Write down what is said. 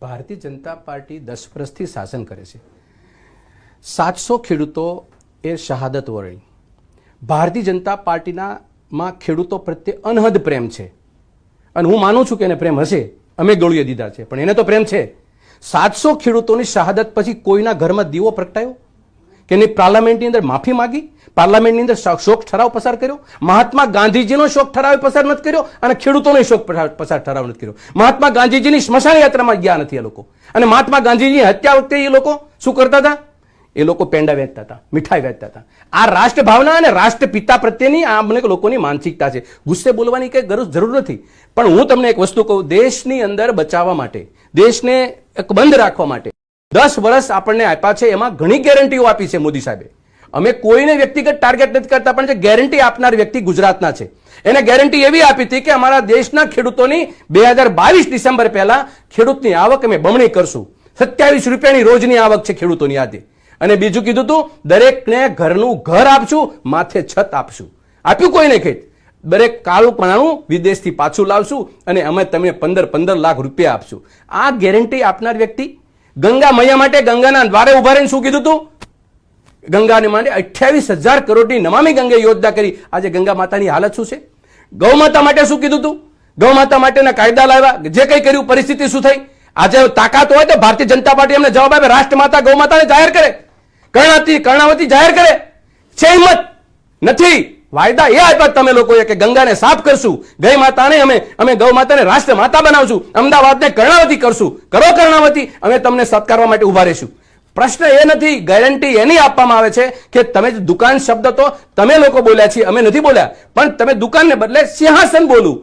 Bharatiya Janata party દસ વર્ષથી શાસન કરે છે. સાતસો ખેડૂતો એ શહાદત વરણી. ભારતીય જનતા પાર્ટીના માં ખેડૂતો પ્રત્યે અનહદ પ્રેમ છે. અને હું માનું છું કે એને પ્રેમ હશે. અમે ગળુએ દીધા છે, પણ એને તો પ્રેમ છે. સાતસો ખેડૂતોની શહાદત પછી કોઈના ઘરમાં દીવો પ્રગટાયો? કે એની પાર્લામેન્ટની અંદર માફી માગી, પાર્લામેન્ટની અંદર શોક ઠરાવ પસાર કર્યો, મહાત્મા ગાંધીજીનો શોક ઠરાવ પસાર નથી કર્યો અને ખેડૂતોનો શોક પસાર ઠરાવ નથી કર્યો. મહાત્મા ગાંધીજીની સ્મશાન યાત્રામાં ગયા નથી એ લોકો. અને મહાત્મા ગાંધીજીની હત્યા વખતે એ લોકો શું કરતા હતા? એ લોકો પેંડા વેચતા હતા, મીઠાઈ વેચતા હતા. આ રાષ્ટ્ર ભાવના અને રાષ્ટ્રપિતા પ્રત્યેની આ અમને લોકોની માનસિકતા છે. ગુસ્સે બોલવાની કંઈ ગરજ જરૂર નથી. પણ હું તમને એક વસ્તુ કહું, દેશની અંદર બચાવવા માટે, દેશને બંધ રાખવા માટે દસ વર્ષ આપણને આપ્યા છે, એમાં ઘણી ગેરંટીઓ આપી છે મોદી સાહેબે. અમે કોઈને વ્યક્તિગત ટાર્ગેટ નથી કરતા, પણ જે ગેરંટી આપનાર વ્યક્તિ ગુજરાતના છે. એને ગેરંટી એવી આપી હતી કે અમારા દેશના ખેડૂતોની બે હજાર બાવીસ ડિસેમ્બર પહેલા ખેડૂતની આવક અમે બમણી કરશું. સત્યાવીસ રૂપિયાની રોજની આવક છે ખેડૂતોની આજે. અને બીજું કીધું હતું દરેકને ઘરનું ઘર આપશું, માથે છત આપશું. આપ્યું કોઈને ખેત? દરેક કાળું પણાણું વિદેશથી પાછું લાવશું અને અમે તમને પંદર પંદર લાખ રૂપિયા આપશું. આ ગેરંટી આપનાર વ્યક્તિ ગંગા મૈયા માટે ગંગાના દ્વારે ઊભા રહીને શું કીધું હતું ગંગાને માટે અઠ્યાવીસ હજાર કરોડની નમામી ગંગે યોજના કરી. આજે ગંગા માતાની હાલત શું છે? ગૌ માતા માટે શું કીધું તું? ગૌ માતા માટેના કાયદા લાવ્યા. જે કંઈ કર્યું, પરિસ્થિતિ શું થઈ? આજે તાકાત હોય તો ભારતીય જનતા પાર્ટી એમને જવાબ આપે. રાષ્ટ્રમાતા ગૌ માતાને જાહેર કરે. કર્ણાવતી કર્ણાવતી જાહેર કરે. છે હિંમત. નથી. વાયદા એ આપ્યા તમે લોકોએ કે ગંગાને સાફ કરશું ગઈ માતાને અમે અમે ગૌ માતાને રાષ્ટ્ર માતા બનાવશું, અમદાવાદને કર્ણાવતી કરશું. કરો કર્ણાવતી, અમે તમને સત્કારવા માટે ઊભા રહીશું. પ્રશ્ન એ નથી ગેરંટી એની આપવામાં આવે છે કે તમે દુકાન શબ્દ તો તમે લોકો બોલ્યા છીએ, અમે નથી બોલ્યા. પણ તમે દુકાનને બદલે સિંહાસન બોલું.